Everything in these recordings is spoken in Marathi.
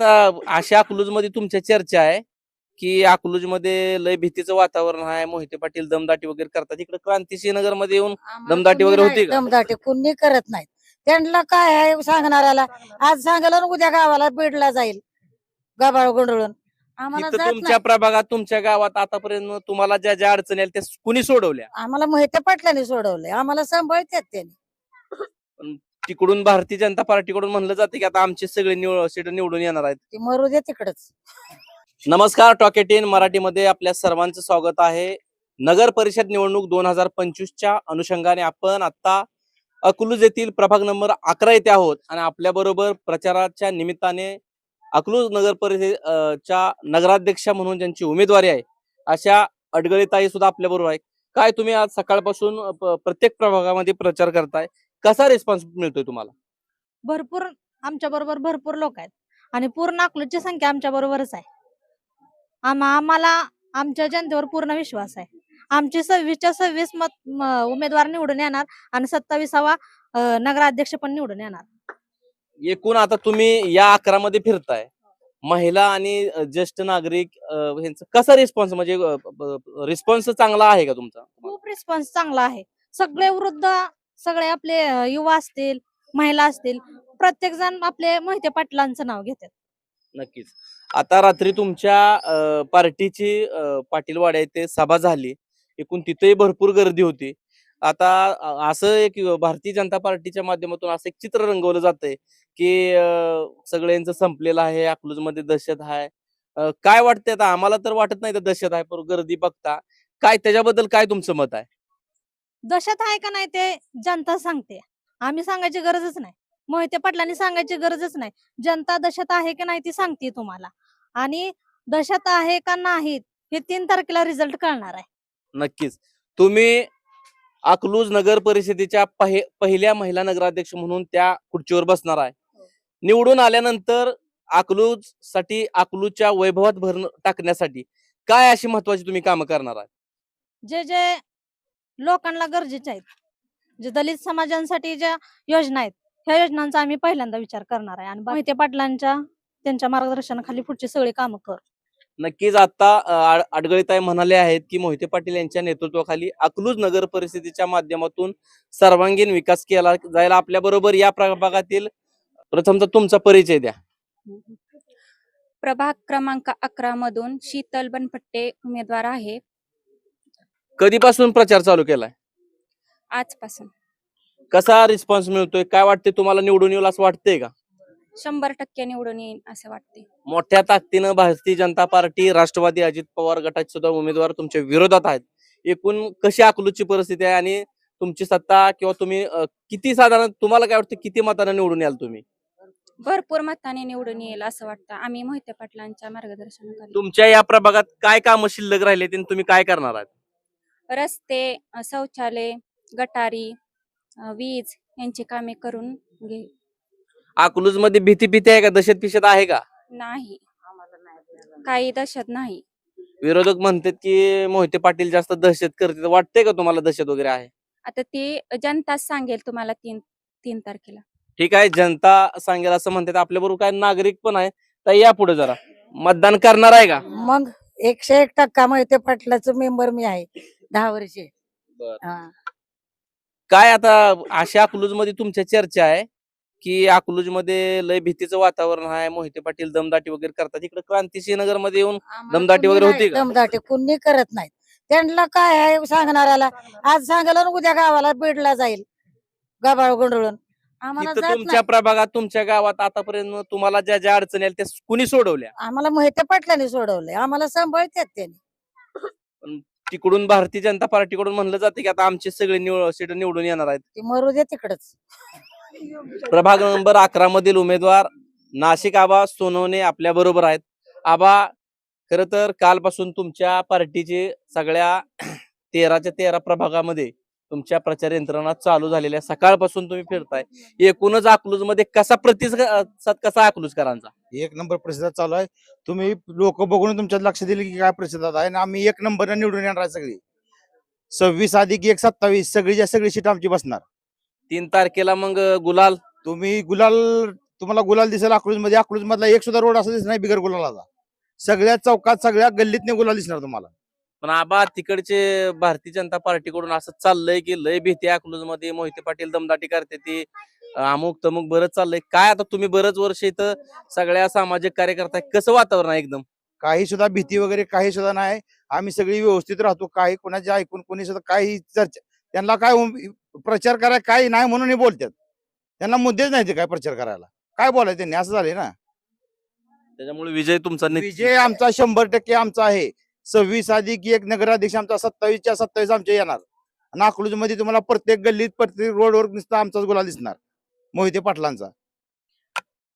आता अशा अकलूजमध्ये तुमच्या चर्चा आहे की अकलूजमध्ये लय भीतीचं वातावरण आहे मोहिते पाटील दमदाटी वगैरे करतात. इकडे क्रांती नगरमध्ये येऊन दमदाटी वगैरे होती का? दमदाटी कुणी करत नाहीत. त्यांना काय आहे सांगणाऱ्याला? आज सांगायला आणि उद्या गावाला बीडला जाईल. गबाळ गुंडळून. आम्हाला इथं जात तुमच्या नाही. प्रभागात तुमच्या गावात आतापर्यंत तुम्हाला ज्या ज्या अडचणी आल्या त्या कुणी सोडवल्या? आम्हाला मोहिते पाटलांनी सोडवलंय. आम्हाला सांभाळतात त्यांनी. तिकडून भारतीय जनता पार्टीकडून म्हणलं जाते की आता आमचे सगळे निवड सीट निवडून येणार आहेत. ती मरू दे तिकडच. नमस्कार टॉकेट इन मराठीमध्ये आपल्या सर्वांचं स्वागत आहे. नगर परिषद निवडणूक दोन हजार पंचवीसच्या अनुषंगाने आपण आता अकलूज येथील प्रभाग नंबर अकरा येथे आहोत आणि आपल्या बरोबर प्रचाराच्या निमित्ताने अकलूज नगर परिषदेच्या नगराध्यक्षा म्हणून ज्यांची उमेदवारी आहे अशा अडगळीताई सुद्धा आपल्या बरोबर आहे काय तुम्ही आज सकाळपासून प्रत्येक प्रभागामध्ये प्रचार करताय? कसा रिस्पॉन्स मिळतोय तुम्हाला? भरपूर आमच्या बरोबर भरपूर लोक आहेत. आणि पूर्ण अकलूजची संख्या आमच्या बरोबरच आहे. आम्हा आम्हाला आमच्या जनतेवर पूर्ण विश्वास आहे. आमचे सव्वीसच्या सव्वीस मत म, उमेदवार निवडून येणार आणि सत्तावीसावा अं, नगराध्यक्ष पण निवडून येणार. एकूण आता तुम्ही या अकरा मध्ये फिरताय. महिला आणि अ, ज्येष्ठ नागरिक अ, ह्यांचा कसा रिस्पॉन्स म्हणजे रिस्पॉन्स चांगला आहे का तुमचा? खूप रिस्पॉन्स चांगला आहे. सगळे वृद्ध सगळे आपले युवा असतील महिला असतील प्रत्येक जण आपले मोहिते पाटलांचं नाव घेतात. नक्कीच. आता रात्री तुमच्या पार्टीची पाटीलवाड्या पाटीलवाडा येथे सभा झाली. एकूण तिथेही भरपूर गर्दी होती. आता असं एक भारतीय जनता पार्टीच्या माध्यमातून असं एक चित्र रंगवलं जातंय की सगळ्यांचं संपलेलं आहे अकलूजमध्ये दहशत आहे. काय वाटतंय आता? आम्हाला तर वाटत नाही तर दहशत आहे पण गर्दी बघता. काय त्याच्याबद्दल काय तुमचं मत आहे? दशत आहे का नाही ते जनता सांगते. आम्ही सांगायची गरजच नाही. मोहिते पाटलांनी सांगायची गरजच नाही. जनता दशत आहे की नाही ती सांगते तुम्हाला. आणि दशत आहे का नाही हे तीन तारखेला रिझल्ट कळणार आहे. नक्कीच. तुम्ही अकलूज नगर परिषदेच्या पहि- पहिल्या महिला नगराध्यक्ष म्हणून त्या खुर्चीवर बसणार आहे. निवडून आल्यानंतर अकलूजसाठी अकलूजच्या वैभवात भर टाकण्यासाठी काय अशी महत्वाची तुम्ही कामं करणार आहे? जे जे लोकांना गरजेचे आहेत. जे दलित समाजांसाठी ज्या योजना आहेत ह्या योजनांचा आम्ही पहिल्यांदा विचार करणार आहे. आणि मोहिते पाटलांच्या त्यांच्या मार्गदर्शनाखाली पुढची सगळी कामं कर. नक्कीच आता अडगळीताई म्हणाले आहेत की मोहिते पाटील यांच्या नेतृत्वाखाली अकलूज नगर परिषदेच्या माध्यमातून सर्वांगीण विकास केला जायला आपल्या बरोबर या प्रभागातील प्रथमतः तुमचा परिचय द्या. प्रभाग क्रमांक अकरा मधून शीतल बनपट्टे उमेदवार आहे. कधीपासून प्रचार चालू केलाय? आजपासून. कसा रिस्पॉन्स मिळतोय? काय वाटते तुम्हाला निवडून येईल असं वाटतंय का? शंभर टक्के निवडून येईल असे वाटते मोठ्या ताकदीनं भारतीय जनता पार्टी राष्ट्रवादी अजित पवार गटाचे सुद्धा उमेदवार तुमच्या विरोधात आहेत. एकूण कशी अकलूजची परिस्थिती आहे आणि तुमची सत्ता किंवा तुम्ही अ, किती साधारण तुम्हाला काय वाटतं किती मतानं निवडून याल तुम्ही? भरपूर मताने निवडून येईल असं वाटतं. आम्ही मोहिते पाटलांच्या मार्गदर्शनाखाली. तुमच्या या प्रभागात काय कामं शिल्लक राहिले ते तुम्ही काय करणार आहात? रस्ते शौचालय गटारी वीज यांची कामे करून घे. अकलूजमध्ये भीती भीती आहे का? दहशत पिशत आहे का? नाही. काही दहशत नाही. विरोधक म्हणतात की मोहिते पाटील जास्त दहशत करते वाटते का तुम्हाला दहशत वगैरे आहे? आता ती जनताच सांगेल तुम्हाला तीन तीन तारखेला. ठीक आहे जनता सांगेल असं म्हणतात. आपल्या बरोबर काय नागरिक पण आहे. तर या पुढे जरा. मतदान करणार आहे का? मग एकशे एक टक्का मोहिते पाटलाचं मेंबर मी आहे. दहा वर्षे. बरं. हा. काय आता अशा अकलूजमध्ये तुमच्या चर्चा आहे की अकलूजमध्ये लय भीतीचं वातावरण आहे मोहिते पाटील दमदाटी वगैरे करतात. इकडे क्रांती नगरमध्ये येऊन आम्हाला दमदाटी कुणी वगैरे नाही, होती का? दमदाटी कुणी करत नाहीत त्यांना काय आहे सांगणाऱ्याला? आज सांगायला आणि उद्या गावाला बीडला जाईल. गबाळ गुंडळून. आम्हाला इथं जात तुमच्या नाही. प्रभागात तुमच्या गावात आतापर्यंत तुम्हाला ज्या ज्या अडचणी आल्या त्या कुणी सोडवल्या? आम्हाला मोहिते पाटलांनी सोडवलंय. आम्हाला सांभाळतात त्यांनी. तिकडून भारतीय जनता पार्टीकडून म्हणलं जाते की आता आमचे सगळे सीट निवडून येणार आहेत. ती मरू दे तिकडच. प्रभाग नंबर अकरा मधील उमेदवार नाशिक आबा सोनवणे आपल्या बरोबर आहेत. आबा खर तर कालपासून तुमच्या पार्टीचे सगळ्या तेराच्या तेरा प्रभागामध्ये तुमच्या प्रचार यंत्रणा चालू झालेल्या सकाळपासून तुम्ही फिरताय. एकूणच अकलूजमध्ये कसा प्रतिसाद कसा अकलूजकरांचा? एक नंबर प्रतिसाद चालू आहे. तुम्ही लोक बघून तुमच्यात लक्ष दिले की काय प्रतिसाद आहे. आणि आम्ही एक नंबर निवडून येणार आहे सगळी. सव्वीस अधिक एक सत्तावीस सगळीच्या सगळी सीट आमची बसणार. तीन तारखेला मग गुलाल? तुम्ही गुलाल तुम्हाला गुलाल दिसेल अकलूजमध्ये अकलूज मधला एक सुद्धा रोड असा दिसणार नाही बिगर गुलालाचा. सगळ्या चौकात सगळ्या गल्लीतने गुलाल दिसणार तुम्हाला. पण आबा तिकडचे भारतीय जनता पार्टीकडून असं चाललंय की लय भीती अकलूजमध्ये मोहिते पाटील दमदाटी करते ती. अमुक तमुक बरंच चाललंय. काय आता तुम्ही बरंच वर्ष इथं सगळ्या सामाजिक कार्यकर्ता. कसं वातावरण आहे एकदम? काही सुद्धा भीती वगैरे काही सुद्धा नाही. आम्ही सगळी व्यवस्थित राहतो. काही कोणाचे ऐकून कोणी सुद्धा काही चर्चा त्यांना काय प्रचार करायला काही नाही म्हणून हे बोलतात. त्यांना मुद्देच नाही ते काय प्रचार करायला. काय बोलायचं त्यांनी? असं झाले ना. त्याच्यामुळे विजय तुमचा. विजय आमचा शंभर टक्के आमचा आहे. सव्वीस अधिक एक नगराध्यक्ष आमचा सत्तावीसच्या सत्तावीस आमचे येणार. आणि अकलूजमध्ये तुम्हाला प्रत्येक गल्लीत प्रत्येक रोडवर नुसता आमचाच गुलाल दिसणार. मोहिते पाटलांचा.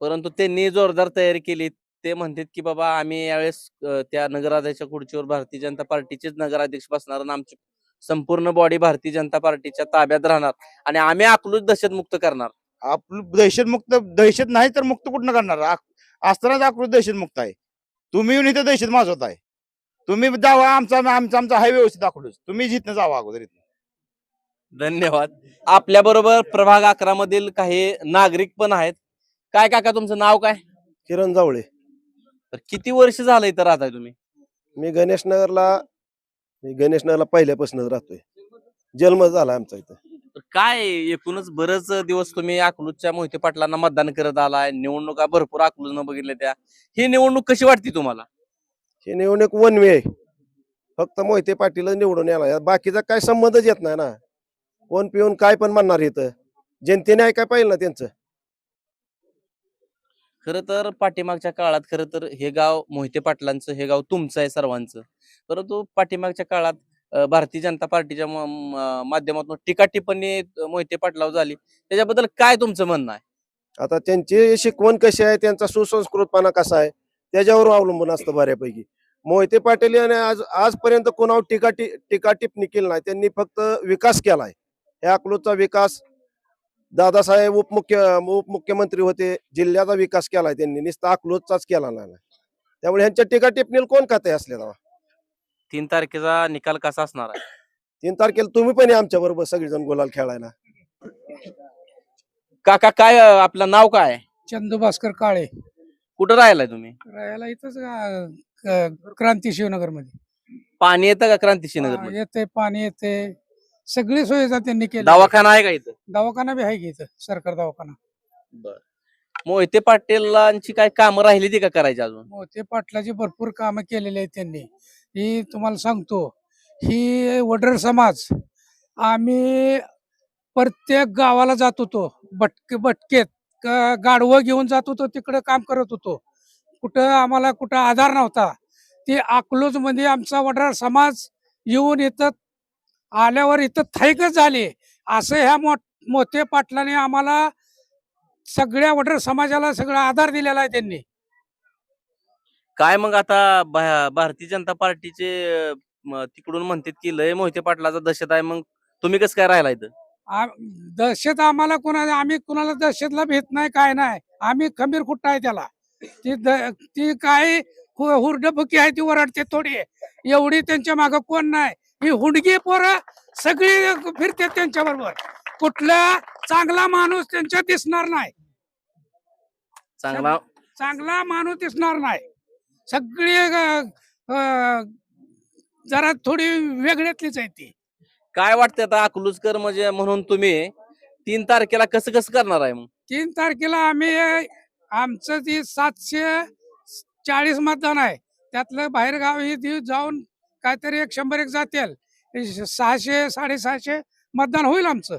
परंतु त्यांनी जोरदार तयारी केली. ते म्हणतात की बाबा आम्ही यावेळेस त्या नगराध्यक्षा खुर्चीवर भारतीय जनता पार्टीचेच नगराध्यक्ष बसणार आणि आमची संपूर्ण बॉडी भारतीय जनता पार्टीच्या ताब्यात राहणार. आणि आम्ही अकलूज दहशतमुक्त करणार. आपलं दहशतमुक्त दहशत नाही तर मुक्त कुठनं करणार? असतानाच अकलूज दहशतमुक्त आहे. तुम्ही येऊन इथं दहशत माजवत आहे तुम्ही जावा आमचा आमचा आमचा हाय व्यवस्थित अकलूज तुम्ही जिथनं जावा अगोदर इथनं. धन्यवाद. आपल्या बरोबर प्रभाग अकरा मधील काही नागरिक पण आहेत. काय काका तुमचं नाव काय? किरण जावळे. तर किती वर्ष झालं इथं राहताय तुम्ही? मी गणेश नगरला मी गणेश नगरला पहिल्यापासूनच राहतोय. जन्म झाला आमचा इथं. तर काय एकूणच बरेच दिवस तुम्ही अकलूजच्या मोहिते पाटलांना मतदान करत आलाय. निवडणुका भरपूर अकलूजनं बघितल्या त्या. ही निवडणूक कशी वाटते तुम्हाला? हे निवडणूक वन वे फक्त मोहिते पाटील निवडून याला या बाकीचा काय संबंधच येत नाही ना. कोण पिऊन काय पण म्हणणार इथं. जनतेने ऐकाय पाहिजे ना त्यांचं? खरं तर पाठीमागच्या काळात खरं तर हे गाव मोहिते पाटलांचं हे गाव तुमचं आहे सर्वांचं. परंतु पाठीमागच्या काळात भारतीय जनता पार्टीच्या माध्यमातून टीका टिप्पणी मोहिते पाटलावर झाली. त्याच्याबद्दल काय तुमचं म्हणणं आहे? आता त्यांची शिकवण कशी आहे? त्यांचा सुसंस्कृतपणा कसा आहे? त्याच्यावर अवलंबून असतं बऱ्यापैकी. मोहिते पाटील याने आज आजपर्यंत कोणावर टीका टी टीका टिप्पणी केली नाही. त्यांनी फक्त विकास केलाय. ह्या अकलूजचा विकास दादासाहेब उपमुख्य उपमुख्यमंत्री होते जिल्ह्याचा विकास केलाय त्यांनी. नुसता अकलूजचाच केला नाही. त्यामुळे ह्यांच्या टीका टिप्पणीला कोण खाते असले तेव्हा? तीन तारखेचा निकाल कसा असणार आहे? तीन तारखेला तुम्ही पण आमच्या बरोबर सगळेजण गुलाल खेळायला. काका काय आपलं नाव काय? आहे? चंदू भास्कर काळे. कुठं राहिलाय तुम्ही? राहायला इथंच क- क्रांती शिवनगरमध्ये पाणी येतं का क्रांतिशी नगर येते पाणी येते सगळी सुविधा त्यांनी केली. दवाखाना आहे का इथं? दवाखाना बी आहे की इथं सरकार दवाखाना. बर. मोहिते पाटीलांची काय कामं राहिली ती का करायची अजून? मोठे पाटलाची भरपूर कामं केलेली आहेत त्यांनी. ही तुम्हाला सांगतो ही वडर समाज आम्ही प्रत्येक गावाला जात होतो. भटके भटकेत क- गाढवं घेऊन जात होतो तिकडं काम करत होतो. कुठं आम्हाला कुठं आधार नव्हता. ते अकलूजमध्ये आमचा वडरार समाज येऊन इथं आल्यावर इथं थाईकच झाले. असं ह्या मोठ मोठे पाटलाने आम्हाला सगळ्या वडर समाजाला सगळा आधार दिलेला आहे त्यांनी. काय मग आता भा- भारतीय जनता पार्टीचे म- तिकडून म्हणतात की लय मोहिते पाटलाचा दहशत आहे मग तुम्ही कसं काय राहिला इथं? आ- दहशत आम्हाला कोणा आम्ही कुणाला दहशतला भेट नाही काय नाही. आम्ही खंबीर खुट्टा आहे त्याला? ती ती काय हुरडफुकी आहे ती ओरडते थोडी. एवढी त्यांच्या माग कोण नाही. ही हुंडगी पोरं सगळी फिरते त्यांच्या बरोबर. कुठला चांगला माणूस त्यांच्यात दिसणार नाही. चांगला चांगला माणूस दिसणार नाही. सगळी जरा थोडी वेगळ्यातलीच आहे ती. काय वाटतं आता अकलूजकर म्हणजे म्हणून तुम्ही तीन तारखेला कसं कसं करणार आहे मग? तीन तारखेला आम्ही आमचं ती सातशे चाळीस मतदान आहे त्यातलं बाहेर गाव ही ती जाऊन काहीतरी एक शंभर एक जातील. सहाशे साडेसहाशे मतदान होईल आमचं.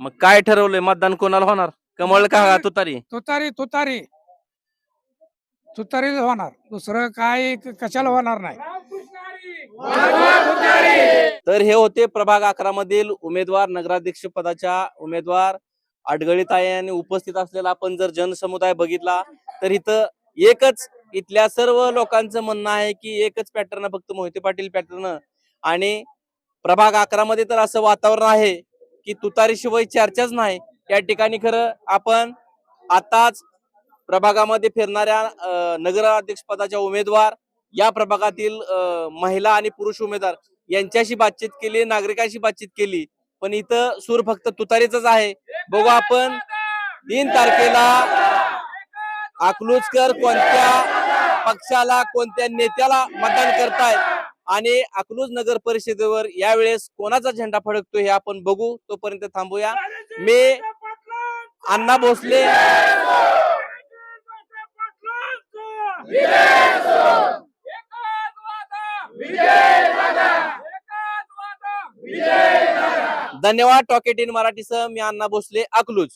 मग काय ठरवलंय? मतदान कोणाला होणार? कमळ का तुतारी? तुतारी तुतारी. तुतारी होणार. दुसरं काय कशाला होणार नाही. तर हे होते प्रभाग अकरा मधील उमेदवार नगराध्यक्ष पदाच्या उमेदवार अडगळीत आहे आणि उपस्थित असलेला आपण जर जनसमुदाय बघितला तर इथं एकच इथल्या सर्व लोकांचं म्हणणं आहे की एकच पॅटर्न फक्त मोहिते पाटील पॅटर्न आणि प्रभाग अकरा मध्ये तर असं वातावरण आहे की तुतारीशिवाय चर्चाच नाही. या ठिकाणी खरं आपण आताच प्रभागामध्ये फिरणाऱ्या नगराध्यक्ष पदाच्या उमेदवार या प्रभागातील महिला आणि पुरुष उमेदवार यांच्याशी बातचीत केली नागरिकांशी बातचीत केली. पण इथं सूर फक्त तुतारीचाच आहे. बघू आपण. तीन तारखेला अकलूजकर कोणत्या पक्षाला कोणत्या नेत्याला मतदान करतायत? आणि अकलूज नगर परिषदेवर यावेळेस कोणाचा झेंडा फडकतो हे आपण बघू. तोपर्यंत थांबूया. मी अण्णा भोसले. धन्यवाद टॉकेट इन मराठीसह मी अण्णा भोसले अकलूज.